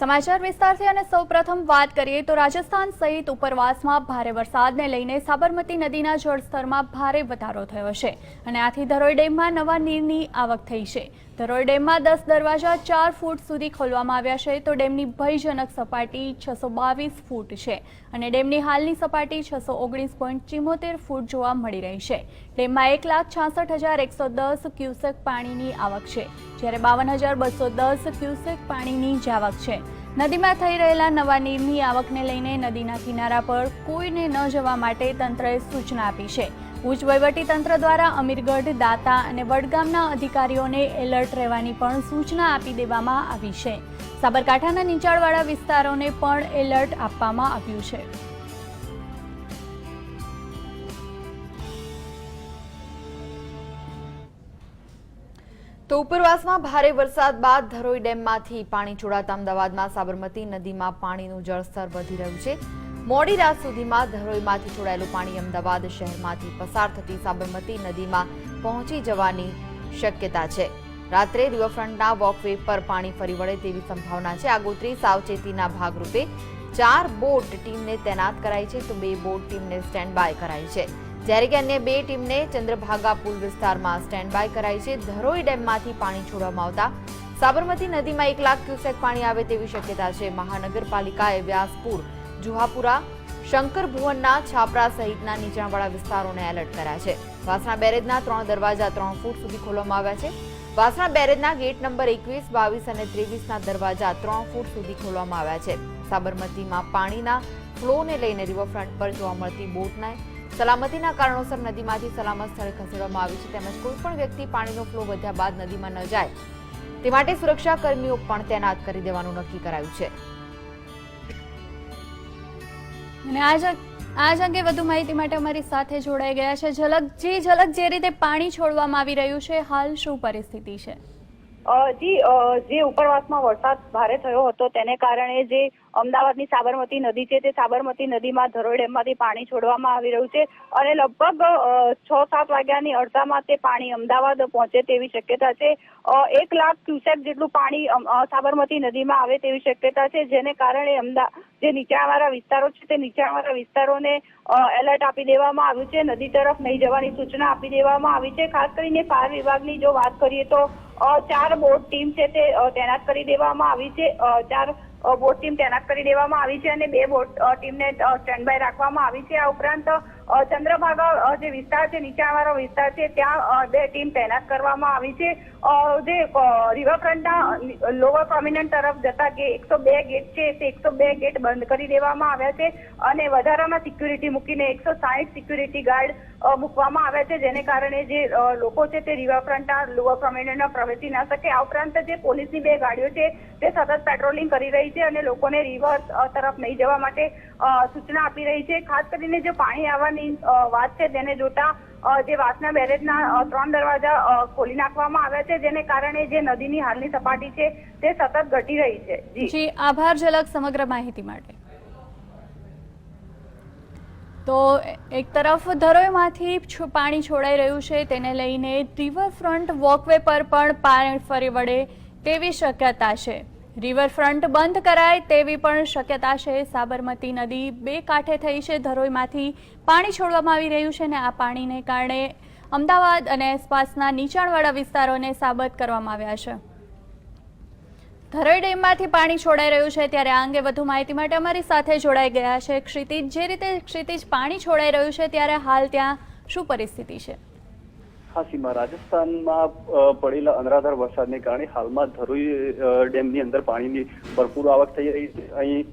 સમાચાર વિસ્તારથી અને સૌપ્રથમ વાત કરીએ તો રાજસ્થાન સહિત ઉપરવાસમાં ભારે વરસાદને લઈને સાબરમતી નદીના જળસ્તરમાં ભારે વધારો થયો છે. અને આથી ધરોઈ ડેમમાં નવા નીરની આવક થઈ છે. ધરોઈ ડેમમાં દસ દરવાજા ચાર ફૂટ સુધી ખોલવામાં આવ્યા છે તો ડેમની ભયજનક સપાટી છસો બાવીસ ફૂટ છે અને ડેમની હાલની સપાટી છસો ઓગણીસ પોઈન્ટ ચિમોતેર ફૂટ જોવા મળી રહી છે. ડેમમાં એક લાખ છાસઠ હજાર એકસો દસ ક્યુસેક પાણીની આવક છે, જ્યારે બાવન હજાર બસો દસ ક્યુસેક પાણીની જ આવક છે. નદીમાં થઈ રહેલા નવા નીરની આવકને લઈને નદીના કિનારા પર કોઈને ન જવા માટે તંત્રએ સૂચના આપી છે. વહીવટી તંત્ર દ્વારા અમીરગઢ, દાતા અને વડગામના અધિકારીઓને એલર્ટ રહેવાની પણ સૂચના આપી દેવામાં આવી છે. સાબરકાંઠાના નીચાણવાળા વિસ્તારોને પણ એલર્ટ આપવામાં આવ્યું છે. તો ઉપરવાસમાં ભારે વરસાદ બાદ ધરોઈ ડેમમાંથી પાણી છોડાતા અમદાવાદમાં સાબરમતી નદીમાં પાણીનું જળસ્તર વધી રહ્યું છે. મોડી રાત સુધીમાં ધરોઈમાંથી છોડાયેલું પાણી અમદાવાદ શહેરમાંથી પસાર થતી સાબરમતી નદીમાં પહોંચી જવાની શક્યતા છે. રાત્રે રિવરફ્રન્ટના વોકવે પર પાણી ફરી વળે તેવી સંભાવના છે. આગોતરી સાવચેતીના ભાગરૂપે ચાર બોટ ટીમને તૈનાત કરાઈ છે તો બે બોટ ટીમને સ્ટેન્ડ બાય કરાઈ છે. જ્યારે કે અન્ય બે ટીમને ચંદ્રભાગા પુલ વિસ્તારમાં સ્ટેન્ડ બાય કરાઈ છે. ધરોઈ ડેમમાંથી પાણી છોડવામાં આવતા સાબરમતી નદીમાં એક લાખ ક્યુસેક પાણી આવે તેવી શક્યતા છે. મહાનગરપાલિકાએ વ્યાસપુર જુહાપુરા, શંકર ભુવનના, છાપરા સહિતના નીચાણવાળા વિસ્તારોને એલર્ટ કર્યા છે. વાસણા બેરેજના ત્રણ દરવાજા ત્રણ ફૂટ સુધી ખોલવામાં આવ્યા છે. વાસણા બેરેજના ગેટ નંબર એકવીસ, બાવીસ અને ત્રેવીસના દરવાજા ત્રણ ફૂટ સુધી ખોલવામાં આવ્યા છે. સાબરમતીમાં પાણીના ફ્લોને લઈને રિવરફ્રન્ટ પર જોવા મળતી બોટને સલામતીના કારણોસર નદીમાંથી સલામત સ્થળે ખસેડવામાં આવી છે. તેમજ કોઈપણ વ્યક્તિ પાણીનો ફ્લો વધ્યા બાદ નદીમાં ન જાય તે માટે સુરક્ષા કર્મીઓ પણ તૈનાત કરી દેવાનું નક્કી કરાયું છે. અને આજ આજ અંગે વધુ માહિતી માટે અમારી સાથે જોડાઈ ગયા છે. ઝલક જી ઝલક જે રીતે પાણી છોડવામાં આવી રહ્યું છે, હાલ શું પરિસ્થિતિ છે? જી જે ઉપરવાસમાં વરસાદ ભારે થયો હતો તેને કારણે જે અમદાવાદની સાબરમતી નદી છે તે સાબરમતી નદીમાં ધરોઈ ડેમમાંથી પાણી છોડવામાં આવી રહ્યું છે અને લગભગ છ સાત વાગ્યાની અડધામાં તે પાણી અમદાવાદ પહોંચે તેવી શક્યતા છે. એક લાખ ક્યુસેક જેટલું પાણી સાબરમતી નદીમાં આવે તેવી શક્યતા છે, જેને કારણે અમદા, જે નીચાણવાળા વિસ્તારો છે તે નીચાણવાળા વિસ્તારોને એલર્ટ આપી દેવામાં આવ્યું છે. નદી તરફ નહીં જવાની સૂચના આપી દેવામાં આવી છે. ખાસ કરીને ફાયર વિભાગની જો વાત કરીએ તો ચાર બોટ ટીમ છે તે તૈનાત કરી દેવામાં આવી છે. ચાર બોટ ટીમ તૈનાત કરી દેવામાં આવી છે અને બે બોટ ટીમને સ્ટેન્ડ બાય રાખવામાં આવી છે. આ ઉપરાંત ચંદ્રભાગા જે વિસ્તાર છે નીચાણવાળો વિસ્તાર છે, ત્યાં બે ટીમ તૈનાત કરવામાં આવી છે. જે રિવરફ્રન્ટના લોઅર પ્રોમિનન્ટ તરફ જતા જે એકસો બે ગેટ છે, તે એકસો બે ગેટ બંધ કરી દેવામાં આવ્યા છે અને વધારામાં સિક્યુરિટી મૂકીને એકસો સાહીઠ સિક્યુરિટી ગાર્ડ મૂકવામાં આવ્યા છે, જેને કારણે જે લોકો છે તે રિવરફ્રન્ટના લોઅર પ્રોમિનન્ટમાં પ્રવેશી ના શકે. આ ઉપરાંત જે પોલીસની બે ગાડીઓ છે, તે સતત પેટ્રોલિંગ કરી રહી છે અને લોકોને રિવર તરફ નહીં જવા માટે સૂચના આપી રહી છે. ખાસ કરીને જે પાણી આવવાની અ, વાત છે તેને જોતા જે વાસના બેરેજના ત્રણ દરવાજા ખોલી નાખવામાં આવ્યા છે જેને કારણે જે નદીની હાલની સપાટી છે તે સતત ઘટી રહી છે. જી. આભાર ઝલક સમગ્ર માહિતી માટે. તો એક તરફ ધરોઈમાંથી પાણી છોડાઈ રહ્યું છે તેને લઈને રિવરફ્રન્ટ વોકવે પર પણ પાણી ફરી વળે તેવી શક્યતા છે. રિવરફ્રન્ટ બંધ કરાય તેવી પણ શક્યતા છે. સાબરમતી નદી બે કાંઠે થઈ છે. ધરોઈમાંથી પાણી છોડવામાં આવી રહ્યું છે અને આ પાણીને કારણે અમદાવાદ અને આસપાસના નીચાણવાળા વિસ્તારોને સાબત કરવામાં આવ્યા છે. ધરોઈ ડેમમાંથી પાણી છોડાઈ રહ્યું છે ત્યારે આ અંગે વધુ માહિતી માટે અમારી સાથે જોડાઈ ગયા છે. ક્ષિતિજ, જે રીતે ક્ષિતિજ પાણી છોડાઈ રહ્યું છે ત્યારે હાલ ત્યાં શું પરિસ્થિતિ છે? હા સીમા રાજસ્થાનમાં પડેલા અનરાધાર વરસાદને કારણે હાલમાં ધરોઈ ડેમની અંદર પાણીની ભરપૂર આવક થઈ રહી છે. અહીં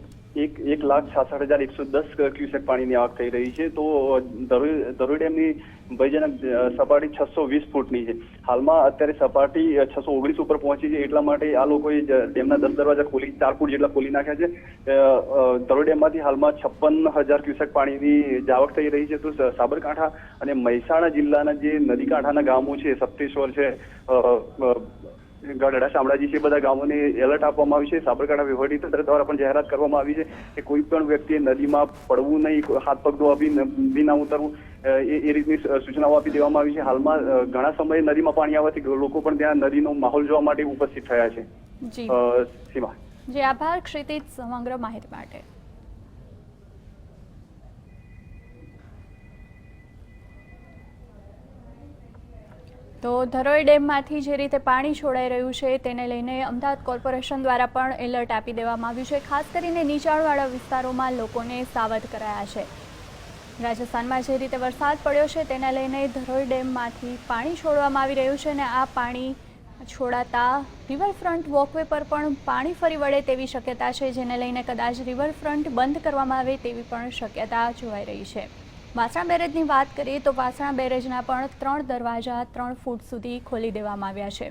એક એક લાખ છાસઠ હજાર એકસો દસ ક્યુસેક પાણીની આવક થઈ રહી છે. તો ધરોઈ ડેમની ભયજનક સપાટી છસો વીસ ફૂટની છે. હાલમાં અત્યારે સપાટી છસો ઓગણીસ ઉપર પહોંચી છે. એટલા માટે આ લોકોએ ડેમના દસ દરવાજા ખોલી, ચાર ફૂટ જેટલા ખોલી નાખ્યા છે. ધરોઈ ડેમમાંથી હાલમાં છપ્પન હજાર ક્યુસેક પાણીની જાવક થઈ રહી છે. તો સાબરકાંઠા અને મહેસાણા જિલ્લાના જે નદી કાંઠાના ગામો છે, સપ્તેશ્વર છે ગઢડા શામળાજી છે બધા ગામોને એલર્ટ આપવામાં આવ્યું છે. સાબરકાંઠા વહીવટી તંત્ર દ્વારા પણ જાહેરાત કરવામાં આવી છે કે કોઈ પણ વ્યક્તિએ નદીમાં પડવું નહીં હાથ પગ ધોવા બી ન- ના ઉતરવું એ એ રીતની સૂચનાઓ આપી દેવામાં આવી છે. હાલમાં ઘણા સમયે નદીમાં પાણી આવવાથી લોકો પણ ત્યાં નદીનો માહોલ જોવા માટે ઉપસ્થિત થયા છે. સીમા. જે આભાર. ક્ષિતિજ સમગ્ર માહિતી માટે. તો ધરોઈ ડેમમાંથી જે રીતે પાણી છોડાઈ રહ્યું છે, તેને લઈને અમદાવાદ કોર્પોરેશન દ્વારા પણ એલર્ટ આપી દેવામાં આવ્યું છે. ખાસ કરીને નીચાણવાળા વિસ્તારોમાં લોકોને સાવધ કરાયા છે. રાજસ્થાનમાં જે રીતે વરસાદ પડ્યો છે, તેને લઈને ધરોઈ ડેમમાંથી પાણી છોડવામાં આવી રહ્યું છે અને આ પાણી છોડાતા રિવરફ્રન્ટ વોકવે પર પણ પાણી ફરી વળે તેવી શક્યતા છે, જેને લઈને કદાચ રિવરફ્રન્ટ બંધ કરવામાં આવે તેવી પણ શક્યતા જોવાઈ રહી છે. વાસણા બેરેજની વાત કરીએ તો વાસણા બેરેજના પણ ત્રણ દરવાજા ત્રણ ફૂટ સુધી ખોલી દેવામાં આવ્યા છે.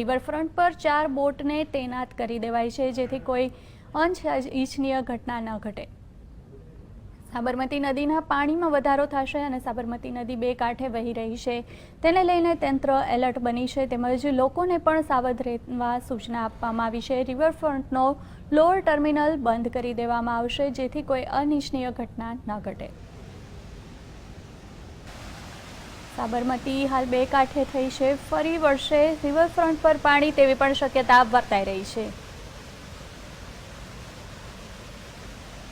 રિવરફ્રન્ટ પર ચાર બોટને તૈનાત કરી દેવાય છે, જેથી કોઈ અનિચ્છનીય ઘટના ન ઘટે. સાબરમતી નદીના પાણીમાં વધારો થશે અને સાબરમતી નદી બે કાંઠે વહી રહી છે. તેને લઈને તંત્ર એલર્ટ બની છે, તેમજ લોકોને પણ સાવધ રહેવા સૂચના આપવામાં આવી છે. રિવરફ્રન્ટનો લોઅર ટર્મિનલ બંધ કરી દેવામાં આવશે, જેથી કોઈ અનિચ્છનીય ઘટના ન ઘટે. સાબરમતી હાલ બે કાંઠે થઈ છે. ફરી વર્ષે રિવરફ્રન્ટ પર પાણી તેવી પણ શક્યતા વર્તાઈ રહી છે.